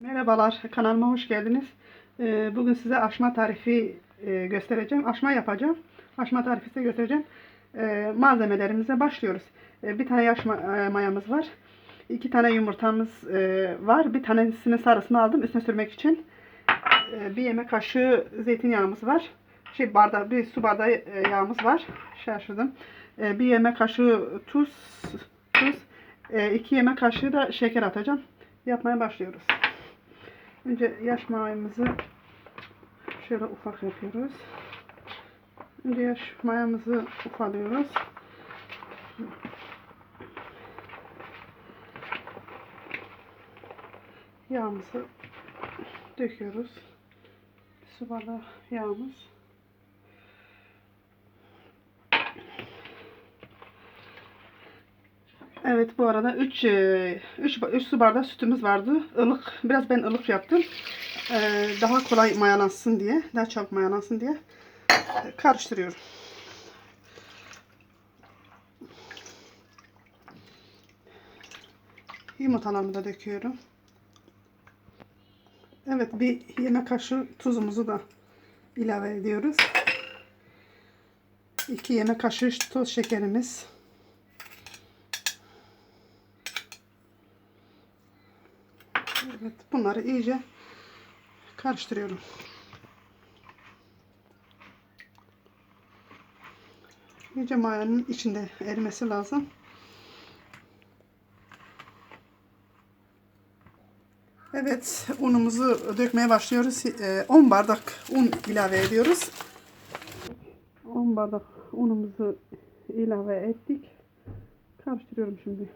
Merhabalar, kanalıma hoş geldiniz. Ee, Bugün size aşma tarifi e, göstereceğim. Aşma yapacağım. Aşma tarifi size göstereceğim. Ee, Malzemelerimize başlıyoruz. Ee, Bir tane yaş e, mayamız var. İki tane yumurtamız e, var. Bir tanesinin sarısını aldım üstüne sürmek için. Bir yemek kaşığı zeytinyağımız var. Şey bardağı, bir su bardağı yağımız var. Şaşırdım. Bir yemek kaşığı tuz, tuz. iki yemek kaşığı da şeker atacağım. Yapmaya başlıyoruz. Önce yaş mayamızı şöyle ufak yapıyoruz. Önce yaş mayamızı ufalıyoruz. Yağımızı döküyoruz. Su bardağı yağımız. Evet bu arada 3 3 3 su bardağı sütümüz vardı. Ilık biraz ben ılık yaptım. Ee, daha kolay mayalansın diye, daha çabuk mayalansın diye e, karıştırıyorum. Yumurtalarımı da döküyorum. Evet bir yemek kaşığı tuzumuzu da ilave ediyoruz. 2 yemek kaşığı toz şekerimiz. Evet, bunları iyice karıştırıyorum. İyice mayanın içinde erimesi lazım. Evet, unumuzu dökmeye başlıyoruz. Ee, 10 bardak un ilave ediyoruz. 10 bardak unumuzu ilave ettik. Karıştırıyorum şimdi.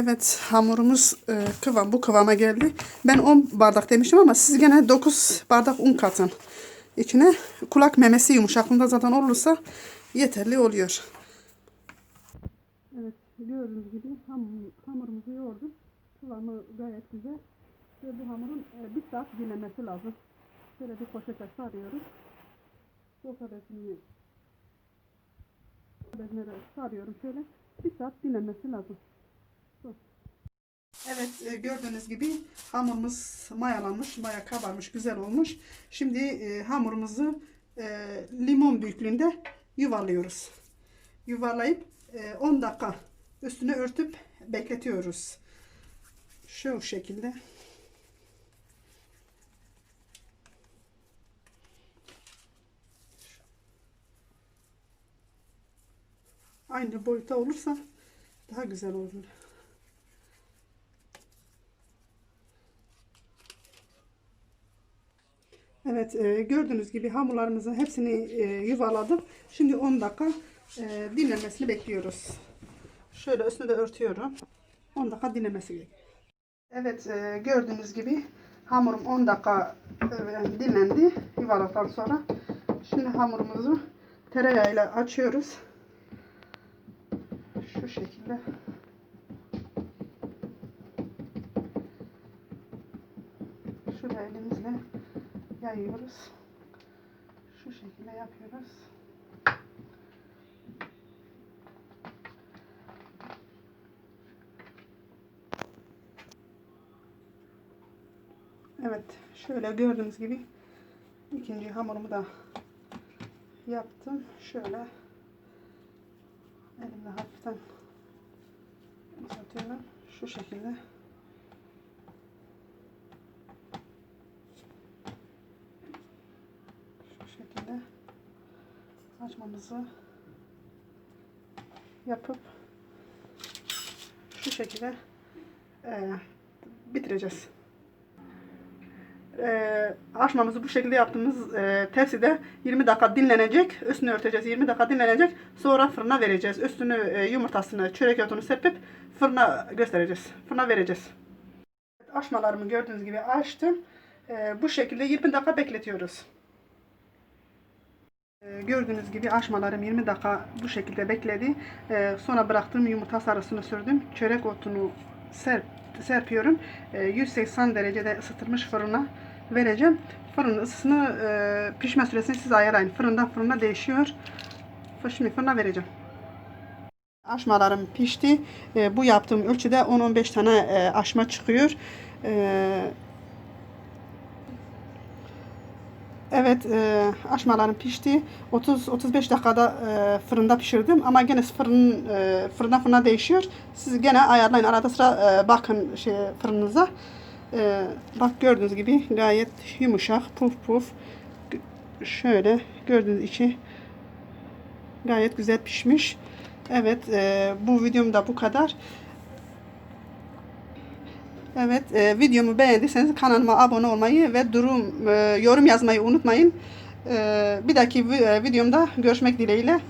Evet hamurumuz e, kıvam bu kıvama geldi. Ben 10 bardak demiştim ama siz gene 9 bardak un katın. İçine kulak memesi yumuşaklığında zaten olursa yeterli oluyor. Evet gördüğünüz gibi ham, hamurumuzu yoğurdum. Kıvamı gayet güzel. Ve bu hamurun e, bir saat dinlenmesi lazım. Şöyle bir poşete sarıyoruz. Sofra bezini bezine sarıyorum şöyle. Bir saat dinlenmesi lazım. Evet e, gördüğünüz gibi hamurumuz mayalanmış, baya kabarmış, güzel olmuş. Şimdi e, hamurumuzu e, limon büyüklüğünde yuvarlıyoruz. Yuvarlayıp e, 10 dakika üstüne örtüp bekletiyoruz. Şu şekilde. Aynı boyutta olursa daha güzel olur. Evet e, gördüğünüz gibi hamurlarımızın hepsini e, yuvaladım. Şimdi 10 dakika e, dinlenmesini bekliyoruz. Şöyle üstüne de örtüyorum. 10 dakika dinlenmesi gerekiyor. Evet e, gördüğünüz gibi hamurum 10 dakika e, dinlendi yuvaladıktan sonra. Şimdi hamurumuzu tereyağıyla açıyoruz. Şu şekilde. Şuraya elimizle yayıyoruz. Şu şekilde yapıyoruz. Evet, şöyle gördüğünüz gibi ikinci hamurumu da yaptım. Şöyle elimle hafiften uzatıyorum. Şu şekilde. Şekilde açmamızı yapıp şu şekilde e, bitireceğiz. E, açmamızı bu şekilde yaptığımız e, tepside 20 dakika dinlenecek. Üstünü örteceğiz. 20 dakika dinlenecek. Sonra fırına vereceğiz. Üstünü e, yumurtasını, çörek otunu serpip fırına göstereceğiz. Fırına vereceğiz. Açmalarımı gördüğünüz gibi açtım. E, bu şekilde 20 dakika bekletiyoruz. Gördüğünüz gibi açmalarım 20 dakika bu şekilde bekledi. Ee, Sonra bıraktığım yumurta sarısını sürdüm. Çörek otunu serp, serpiyorum. Ee, 180 derecede ısıtılmış fırına vereceğim. Fırının ısısını e, pişme süresini siz ayarlayın. Fırından fırına değişiyor. Şimdi fırına vereceğim. Aşmalarım pişti. E, bu yaptığım ölçüde 10-15 tane e, aşma çıkıyor. E, evet e, aşmalarım pişti. 30-35 dakikada e, fırında pişirdim ama gene fırın e, fırından fırına değişiyor. Siz gene ayarlayın arada sıra e, bakın şey fırınınıza. E, bak gördüğünüz gibi gayet yumuşak puf puf. Şöyle gördüğünüz içi gayet güzel pişmiş. Evet e, bu videom da bu kadar. Evet e, videomu beğendiyseniz kanalıma abone olmayı ve durum e, yorum yazmayı unutmayın. E, bir dahaki e, videomda görüşmek dileğiyle.